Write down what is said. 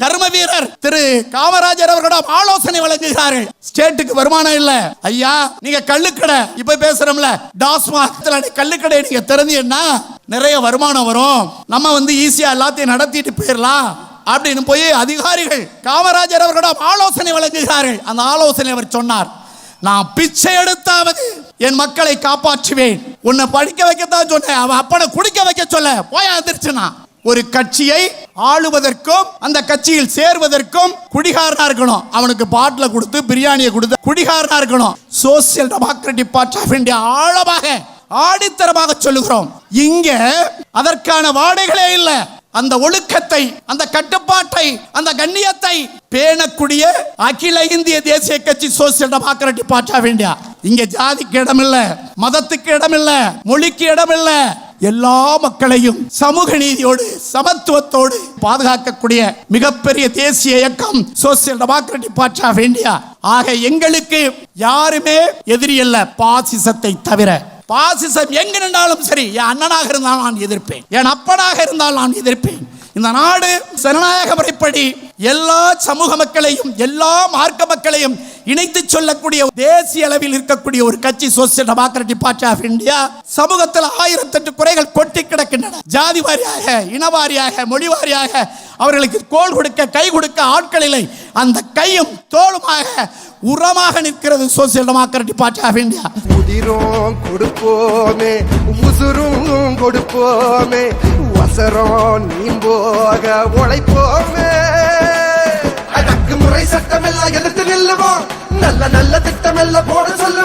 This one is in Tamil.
கர்ம வீரர் திரு காமராஜர் அவர்களிடம் ஆலோசனை வழங்குகிறார்கள். ஸ்டேட்டுக்கு வருமானம் இல்ல. ஐயா நீங்க கள்ளுக்கடை இப்ப பேசுறோம்ல டாஸ்மாக கள்ளுக்கடை நீங்க திறந்தீங்கன்னா நிறைய வருமானம் வரும். நம்ம வந்து ஈஸியா எல்லாத்தையும் நடத்திட்டு போயிடலாம் அப்படின்னு போய் அதிகாரிகள் காமராஜர் அவர்களிடம் ஆலோசனை வழங்குகிறார்கள். அந்த ஆலோசனை அவர் சொன்னார். நான் பிச்சை எடுத்தாவது என் மக்களை காப்பாற்றுவேன். உன்னை படிக்க வைக்கத்தான் சொன்னேன். அவன் அப்பனை குடிக்க வைக்க சொல்ல. போய் அதிர்ச்சுனா ஒரு கட்சியை ஆளுவதற்கும் அந்த கட்சியில் சேர்வதற்கும் குடிகாரனா இருக்கணும். அவனுக்கு பாட்டில் கொடுத்து பிரியாணியை கொடுத்து குடிகாரனா இருக்கணும். Social democratic party of India ஆழமாக ஆடித்தரமாக சொல்லுகிறோம். இங்க அதற்கான வாடைகளே இல்லை. அந்த ஒழுக்கத்தை அந்த கட்டுப்பாட்டை அந்த கண்ணியத்தை பேணக்கூடிய அகில இந்திய தேசிய கட்சி social democratic party of India இங்க ஜாதிக்கு இடம் இல்ல மதத்துக்கு இடம் இல்ல மொழிக்கு இடம் இல்ல எல்லா மக்களையும் சமூக நீதியோடு சமத்துவத்தோடு பாதுகாக்கக்கூடிய மிகப்பெரிய தேசிய இயக்கம் social democratic party of India. ஆக எங்களுக்கு யாருமே எதிரி அல்ல பாசிசத்தை தவிர. பாசிசம் எங்க நின்றாலும் சரி என் அண்ணனாக இருந்தால் நான் எதிர்ப்பேன் என் அப்பனாக இருந்தால் நான் எதிர்ப்பேன். இந்த நாடு ஜனநாயக முறைப்படி எல்லா சமூக மக்களையும் எல்லா மார்க்க மக்களையும் இணைத்து சொல்லக்கூடிய தேசிய அளவில் இருக்கக்கூடிய ஒரு கட்சி social democratic party of India சமூகத்தில் ஆயிரத்தெட்டு குறைகள் கொட்டி கிடக்கின்றன. ஜாதி வாரியாக இன வாரியாக மொழி வாரியாக அவர்களுக்கு கோல் கொடுக்க கை கொடுக்க ஆட்கள் இல்லை. அந்த கையும் தோளுமாக உரமாக நிற்கிறது social democratic party of India உதிரும் கொடுப்போமே உசுரும் கொடுப்போமே வசரம் நீம்போக உழைப்போமே. அடக்குமுறை சட்டமெல்லாம் சட்டம் எதிர்த்து நில்லுவோம். நல்ல நல்ல திட்டமெல்லாம் போட சொல்லு